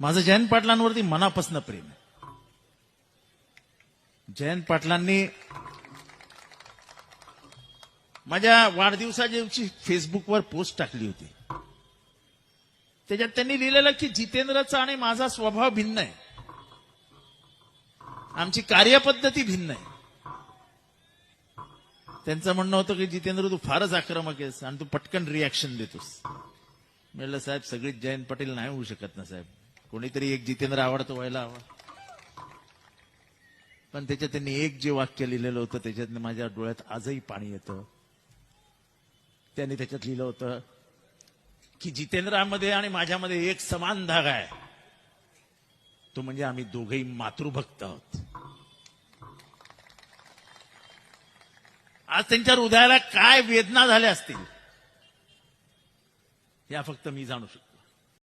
माझं जयंत पाटलांवरती मनापासून प्रेम आहे. जयंत पाटलांनी माझ्या वाढदिवसाच्या दिवशी फेसबुकवर पोस्ट टाकली होती. त्याच्यात त्यांनी लिहिलेलं की जितेंद्रचा आणि माझा स्वभाव भिन्न आहे. आमची कार्यपद्धती भिन्न आहे. त्यांचं म्हणणं होतं की जितेंद्र तू फारच आक्रमक आहेस आणि तू पटकन रिॲक्शन देतोस. म्हटलं साहेब सगळीच जयंत पाटील नाही होऊ शकत ना साहेब. कोणीतरी एक जितेंद्र आवडतो व्हायला हवा. पण त्याच्यात त्यांनी एक जे वाक्य लिहिलेलं होतं त्याच्यात माझ्या डोळ्यात आजही पाणी येतं. त्यांनी त्याच्यात लिहिलं होतं की जितेंद्रामध्ये आणि माझ्यामध्ये एक समान धागा आहे. तो म्हणजे आम्ही दोघेही मातृभक्त आहोत. आज त्यांच्या हृदयाला काय वेदना झाल्या असतील? या फक्त मी जाणू शकतो.